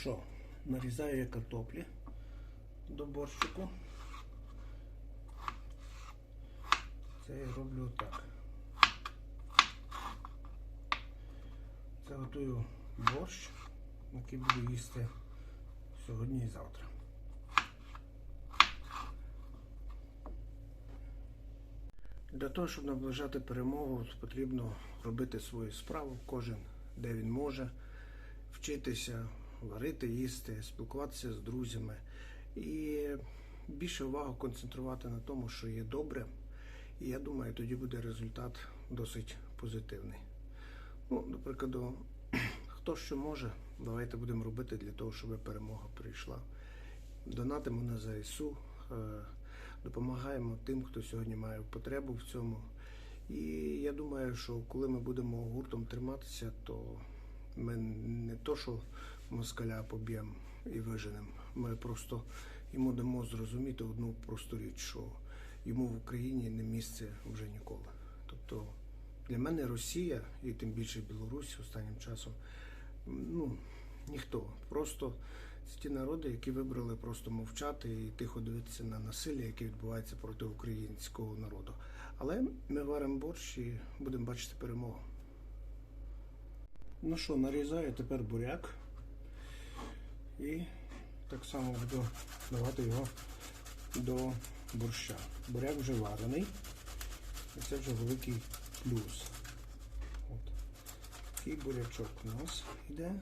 що, нарізаю я картоплі до борщику. Це я роблю так. Це готую борщ, який буду їсти сьогодні і завтра. Для того, щоб наближати перемогу, потрібно робити свою справу, кожен де він може, вчитися, варити, їсти, спілкуватися з друзями і більше увагу концентрувати на тому, що є добре. І я думаю, тоді буде результат досить позитивний. Ну, до хто що може, давайте будемо робити для того, щоб перемога прийшла. Донатимо на ЗСУ, е, допомагаємо тим, хто сьогодні має потребу в цьому. І я думаю, що коли ми будемо гуртом триматися, то ми не то, що москаля поб'ємо і виженемо. Ми просто йому дамо зрозуміти одну просту річ, що йому в Україні не місце вже ніколи. Тобто для мене Росія і тим більше Білорусь останнім часом, ну ніхто. Просто це ті народи, які вибрали просто мовчати і тихо дивитися на насилля, яке відбувається проти українського народу. Але ми варимо борщ і будемо бачити перемогу. Ну що, нарізаю тепер буряк і так само буду давати його до борща. Буряк вже варений. І це вже великий плюс. От. Такий бурячок у нас йде.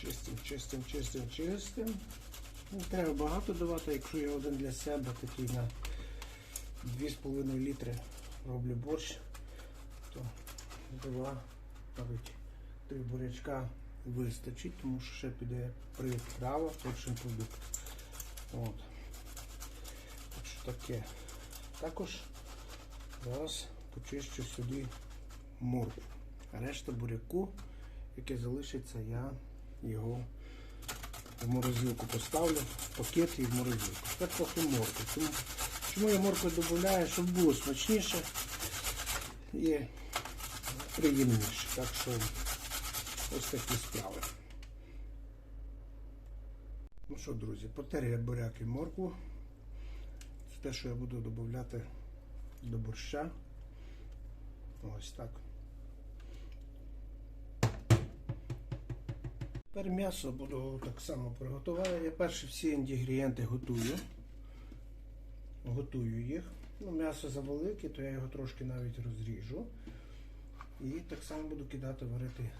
Чистим, чистим, чистим, чистим. Не треба багато давати, якщо я один для себе такий на 2,5 літри роблю борщ, то два, навіть три бурячка вистачить, тому що ще піде приправа, перший продукт. От. Так що таке. Також зараз почищу сюди моркву. Решта буряку, яке залишиться, я його в морозилку поставлю, пакет і в морозилку. Тепер трохи моркви. Тому, чому я моркву додаю, щоб було смачніше і приємніше. Так що ось такі справи. Ну що, друзі, потер я буряк і моркву. Це те, що я буду додати до борща. Ось так. Тепер м'ясо буду так само приготувати. Я перші всі інгредієнти готую. Готую їх. Ну, М'ясо завелике, то я його трошки навіть розріжу. І так само буду кидати варити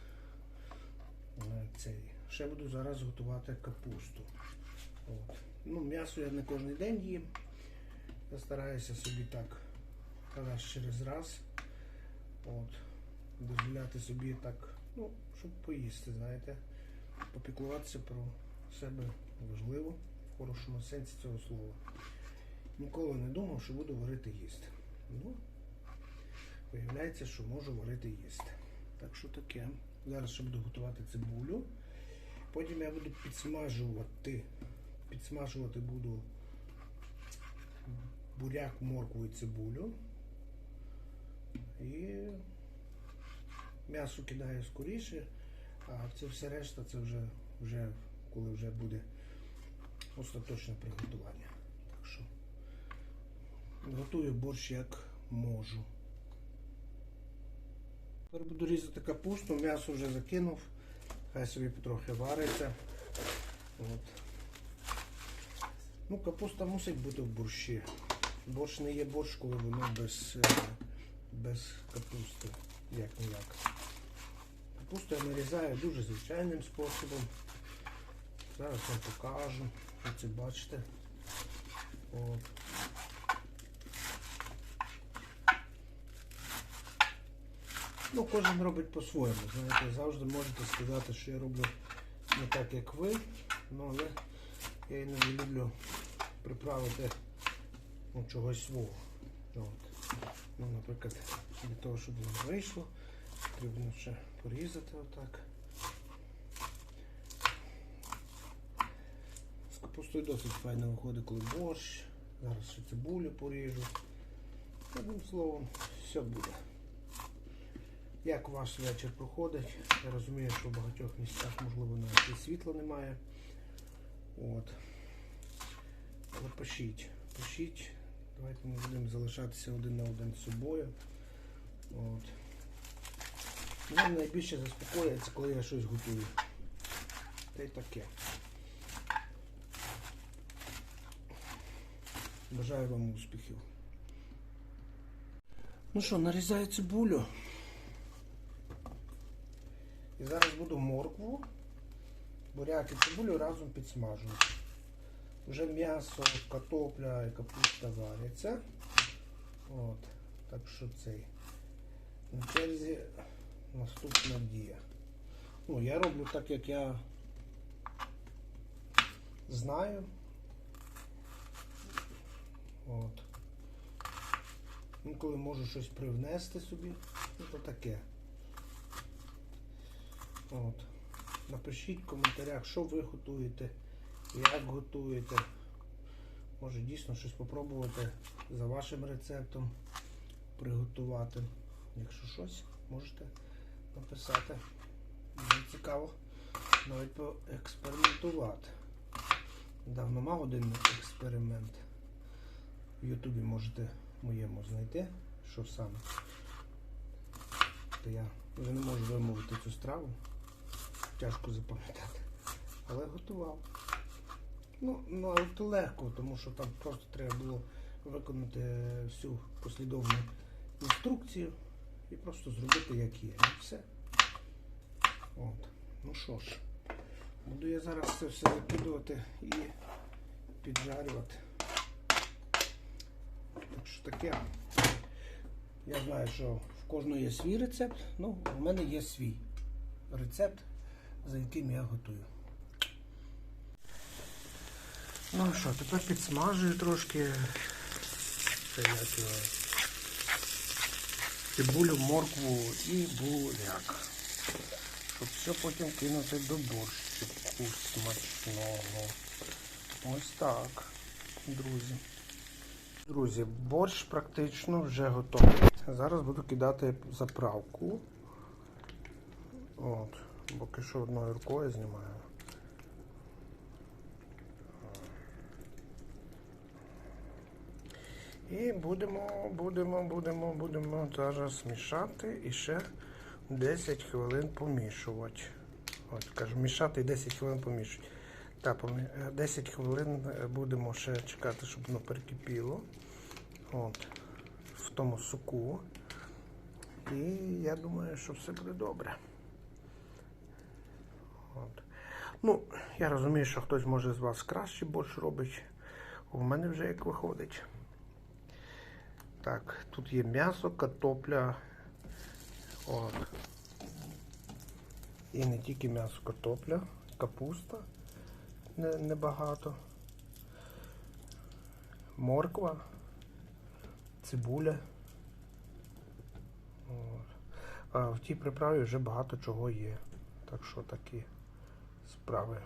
е, цей. Ще буду зараз готувати капусту. От. Ну, М'ясо я не кожен день їм. Я стараюся собі так раз через раз. От. Дозволяти собі так, ну, щоб поїсти, знаєте. Попіклуватися про себе важливо в хорошому сенсі цього слова. Ніколи не думав, що буду варити їсти. Ну, виявляється, що можу варити їсти. Так що таке. Зараз ще буду готувати цибулю. Потім я буду підсмажувати. Підсмажувати буду буряк, моркву і цибулю. І м'ясо кидаю скоріше, а це все решта це вже, вже коли вже буде остаточне приготування. Так що готую борщ як можу. Тепер буду різати капусту, м'ясо вже закинув, хай собі потрохи вариться. От. Ну, капуста мусить бути в борщі. Борщ не є борщ, коли воно без, е, без капусти, як ніяк. Капусту я нарізаю дуже звичайним способом. Зараз вам покажу. Це бачите. От. Ну, кожен робить по-своєму. Знаєте, завжди можете сказати, що я роблю не так, як ви, ну, але я іноді люблю приправити ну, чогось свого. От. Ну, наприклад, для того, щоб воно вийшло, потрібно ще порізати отак. З капустою досить файно виходить, коли борщ. Зараз ще цибулю поріжу. Одним словом, все буде. Як ваш вечір проходить. Я розумію, що в багатьох місцях, можливо, навіть і світла немає. От. Але пишіть, пишіть. Давайте ми будемо залишатися один на один з собою. От. Мене найбільше заспокоюється, коли я щось готую. Та й таке. Бажаю вам успіхів. Ну що, нарізаю цибулю. І зараз буду моркву, буряк і цибулю разом підсмажувати. Вже м'ясо, картопля і капуста варяться. От. Так що цей. На черзі наступна дія. Ну, я роблю так, як я знаю. От. Інколи можу щось привнести собі. Ну, то таке. От. Напишіть в коментарях, що ви готуєте, як готуєте. Може дійсно щось спробувати за вашим рецептом приготувати. Якщо щось, можете написати. Мені цікаво навіть поекспериментувати. Давно мав один експеримент. В Ютубі можете моєму знайти, що саме. То я вже не можу вимовити цю страву. Тяжко запам'ятати. Але готував. Ну, ну але то легко, тому що там просто треба було виконати всю послідовну інструкцію і просто зробити як є. І все. От. Ну що ж, буду я зараз це все закидувати і піджарювати. Так що таке. Я знаю, що в кожного є свій рецепт, ну, в мене є свій рецепт, за яким я готую. Ну що, тепер підсмажую трошки цибулю, моркву і буряк. Щоб все потім кинути до борщику смачного. Ось так, друзі. Друзі, борщ практично вже готовий. Зараз буду кидати заправку. От, поки що одною рукою знімаю. І будемо, будемо, будемо, будемо зараз мішати і ще 10 хвилин помішувати. От, кажу, мішати і 10 хвилин помішувати. Так, е, 10 хвилин е, будемо ще чекати, щоб воно перекипіло. От, в тому соку. І я думаю, що все буде добре. От. Ну, я розумію, що хтось може з вас краще борщ робить. У мене вже як виходить. Так, тут є м'ясо, картопля. От. І не тільки м'ясо, картопля, капуста не- небагато. Морква, цибуля. От. А в тій приправі вже багато чого є. Так що такі справи.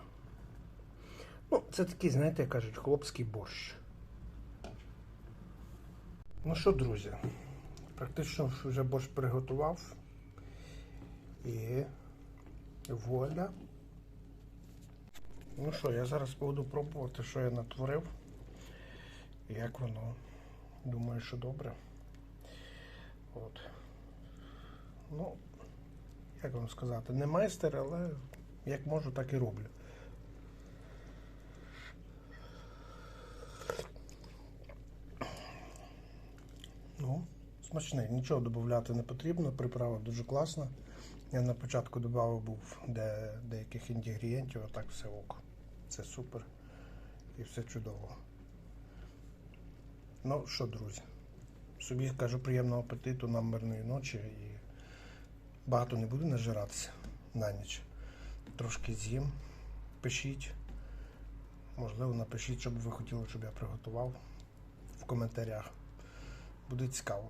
Ну, це такий, знаєте, кажуть, хлопський борщ. Ну що, друзі, практично вже борщ приготував. І вуаля. Ну що, я зараз буду пробувати, що я натворив. Як воно. Думаю, що добре. От. Ну, як вам сказати, не майстер, але як можу, так і роблю. Ну, смачний, нічого додати не потрібно, приправа дуже класна. Я на початку додав був де, деяких інгредієнтів, а так все ок. Це супер і все чудово. Ну що, друзі, собі кажу приємного апетиту, нам мирної ночі і багато не буду нажиратися на ніч. Трошки з'їм, пишіть. Можливо, напишіть, що б ви хотіли, щоб я приготував в коментарях. Буде цікаво.